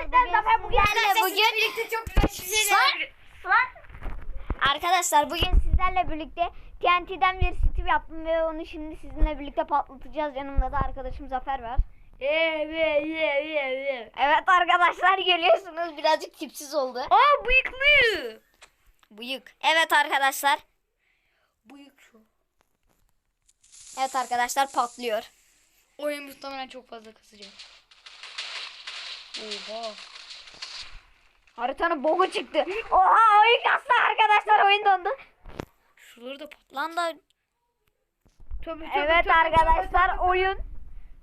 Gerçekten Zafer bugün sizlerle bugün birlikte çok güzel şeyler. Arkadaşlar bugün sizlerle birlikte TNT'den bir Steve yaptım ve onu şimdi sizinle birlikte patlatacağız. Yanımda da arkadaşım Zafer var. Evet, evet, evet. Evet arkadaşlar görüyorsunuz birazcık tipsiz oldu. Aa bıyıklı. Bıyık. Evet arkadaşlar. Bıyık şu. Evet arkadaşlar patlıyor. Oyun muhtemelen çok fazla kısacak. Oha. Haritanın bogu çıktı. Oha oyun kastı arkadaşlar oyun dondu. Şuraları da pat. Lan da Tabii, tabii, evet tabii, arkadaşlar tabii, oyun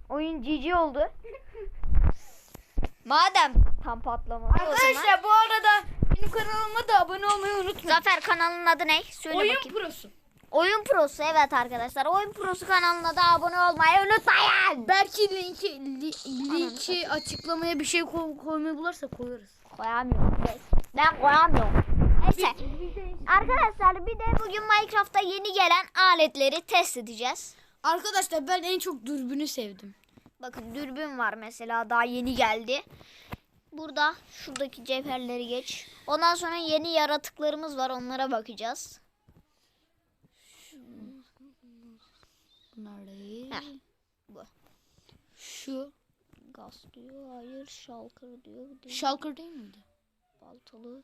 oyun cici oldu. Madem tam patlamadı tabii. o zaman. Arkadaşlar bu arada benim kanalıma da abone olmayı unutmayın. Zafer kanalının adı ne? Söyle Oyun bakayım. prosu. Oyun Prosu evet arkadaşlar. Oyun Prosu kanalına da abone olmayı unutmayın. Belki linki, li- linki açıklamaya bir şey koy, koymayı bulursa koyarız. Koyamıyorum. Ben koyamıyorum. Neyse. Arkadaşlar bir de bugün Minecraft'ta yeni gelen aletleri test edeceğiz. Arkadaşlar ben en çok dürbünü sevdim. Bakın dürbün var mesela daha yeni geldi. Burada şuradaki cevherleri geç. Ondan sonra yeni yaratıklarımız var onlara bakacağız. Bunlar değil. Heh, bu. Şu Gaz diyor hayır şalkır diyor. Bir de Shulker değil miydi? baltalı.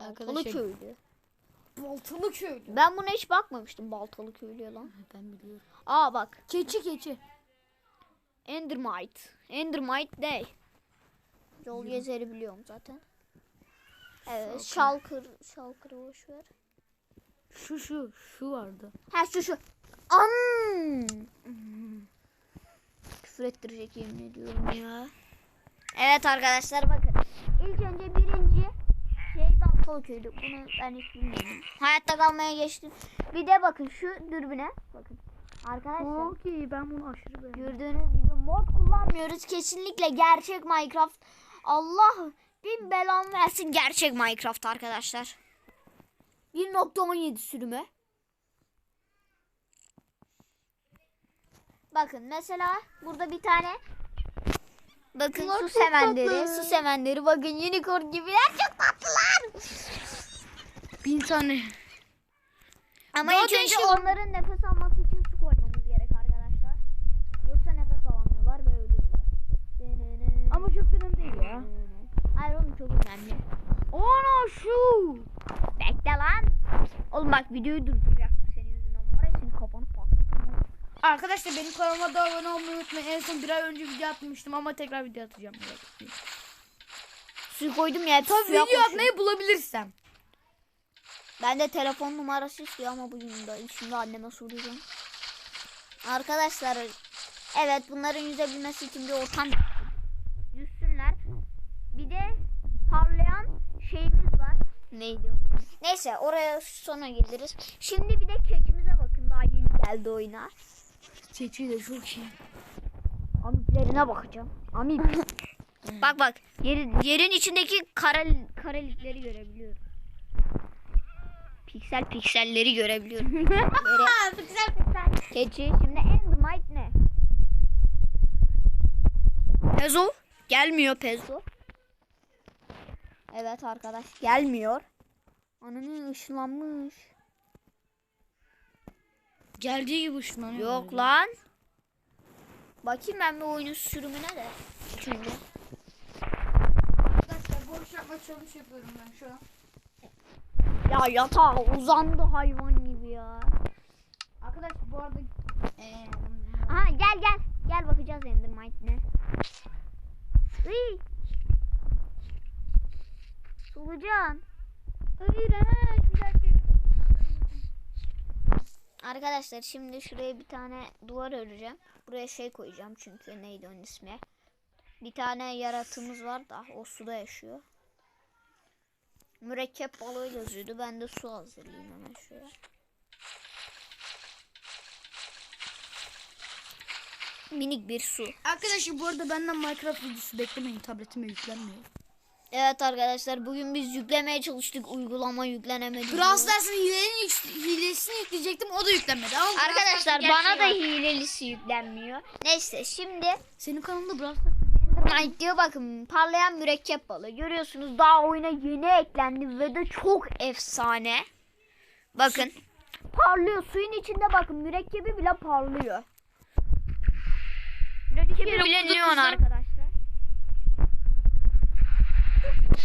Baltalı Arkadaşlar köylü. Baltalı köylü. Ben buna hiç bakmamıştım baltalı köylüye lan. Ben biliyorum. Aa bak. Keçi keçi. Endermite. Endermite Day. Yol gezeri biliyorum zaten. Evet, şalkır, şalkırı boş ver. Şu şu şu vardı. Ha şu şu. An. Küfür ettirecek yemin ediyorum ya. Evet arkadaşlar bakın. İlk önce birinci şey baltalı köydü. Bunu ben hiç bilmiyordum. Hayatta kalmaya geçtim. Bir de bakın şu dürbüne. Bakın. Arkadaşlar. Çok iyi ben bunu aşırı beğendim. Gördüğünüz gibi mod kullanmıyoruz. Kesinlikle gerçek Minecraft. Allah bin belan versin gerçek Minecraft arkadaşlar. 1.17 sürümü. Bakın mesela burada bir tane Bakın Bunlar su çok semenleri, tatlı. su semenleri bakın unicorn gibiler çok tatlılar. Bin tane. Ama Daha ilk önce değişik- onların nefes alması için su koymamız gerek arkadaşlar. Yoksa nefes alamıyorlar ve ölüyorlar. Ama çok önemli değil ya. Hayır oğlum çok önemli. Ana şu. Bekle lan. Oğlum bak videoyu durduracaktım senin yüzünden. Var ya senin kafanı patlatırım. Arkadaşlar benim kanalıma da abone olmayı unutmayın. En son bir ay önce video atmıştım ama tekrar video atacağım. Suyu koydum ya. Tabii video koşuyor. atmayı bulabilirsem. Ben de telefon numarası istiyor ama bugün de şimdi anneme soracağım. Arkadaşlar evet bunların yüzebilmesi için bir ortam. Yüzsünler. Bir de parlayan şeyimiz var. Neydi onun? Neyse oraya sonra geliriz. Şimdi bir de kekimize bakın daha yeni geldi oyuna. Keçi de çok iyi. Amiplerine bakacağım. Amip. bak bak yerin, yerin içindeki kare, karelikleri görebiliyorum. Piksel pikselleri görebiliyorum. Güzel güzel. Keçi şimdi Endermite ne? Pezo gelmiyor Pezo. Evet arkadaş gelmiyor. Ananı ışınlanmış. Geldiği gibi ışınlanıyor. Yok lan. Bakayım ben bir oyunun sürümüne de. Şimdi. Arkadaşlar boş yapma çalış yapıyorum ben şu an. Ya yatağa uzandı hayvan gibi ya. Arkadaşlar bu arada eee Aha gel gel. Gel bakacağız Endermite ne. Iy. Solucan. iğrenç bir dakika. Arkadaşlar şimdi şuraya bir tane duvar öreceğim. Buraya şey koyacağım çünkü neydi onun ismi. Bir tane yaratığımız var da o suda yaşıyor. Mürekkep balığı yazıyordu. Ben de su hazırlayayım hemen şuraya. Minik bir su. Arkadaşlar bu arada benden Minecraft videosu beklemeyin tabletime yüklenmiyor. Evet arkadaşlar bugün biz yüklemeye çalıştık. Uygulama yüklenemedi. Brawl Stars'ın hilenin yük- hilesini yükleyecektim o da yüklenmedi. Ama Brawl Arkadaşlar Stars'ın bana da gerçeği var. hilelisi yüklenmiyor. Neyse şimdi Senin kanalında Brawl Stars diyor bakın parlayan mürekkep balığı. Görüyorsunuz daha oyuna yeni eklendi ve de çok efsane. Bakın parlıyor suyun içinde bakın mürekkebi bile parlıyor. Mürekkebi bile neon arkadaşlar.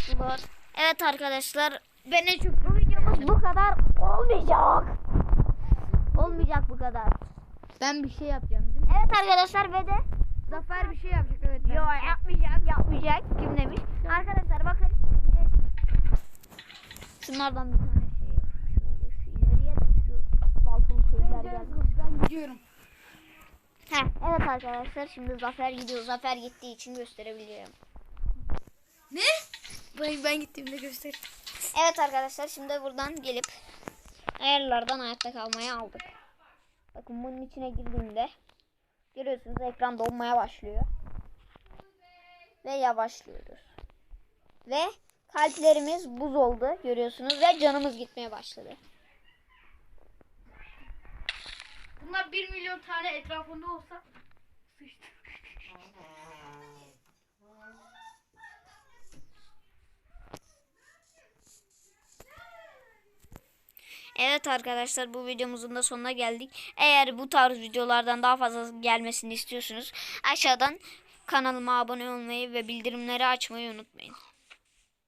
Mutlular. Evet arkadaşlar Ben en çok bu videomuz bu kadar olmayacak. Olmayacak bu kadar. Ben bir şey yapacağım değil mi? Evet arkadaşlar ve de Zafer bir şey yapacak evet. Yo yapmayacak yapmayacak. Kim demiş? Arkadaşlar bakın. Bir de şunlardan bir tane şey yok. Şöyle şu ileriye de şu balkon şeyler geldi. Ben gidiyorum. Heh, evet arkadaşlar şimdi Zafer gidiyor. Zafer gittiği için gösterebiliyorum. Ne? Ben, ben gittiğimde göster. Evet arkadaşlar şimdi buradan gelip ayarlardan hayatta kalmaya aldık. Bakın bunun içine girdiğimde görüyorsunuz ekran donmaya başlıyor. Ve yavaşlıyoruz. Ve kalplerimiz buz oldu görüyorsunuz ve canımız gitmeye başladı. Bunlar 1 milyon tane etrafında olsa sıçtı. Evet arkadaşlar bu videomuzun da sonuna geldik. Eğer bu tarz videolardan daha fazla gelmesini istiyorsunuz aşağıdan kanalıma abone olmayı ve bildirimleri açmayı unutmayın.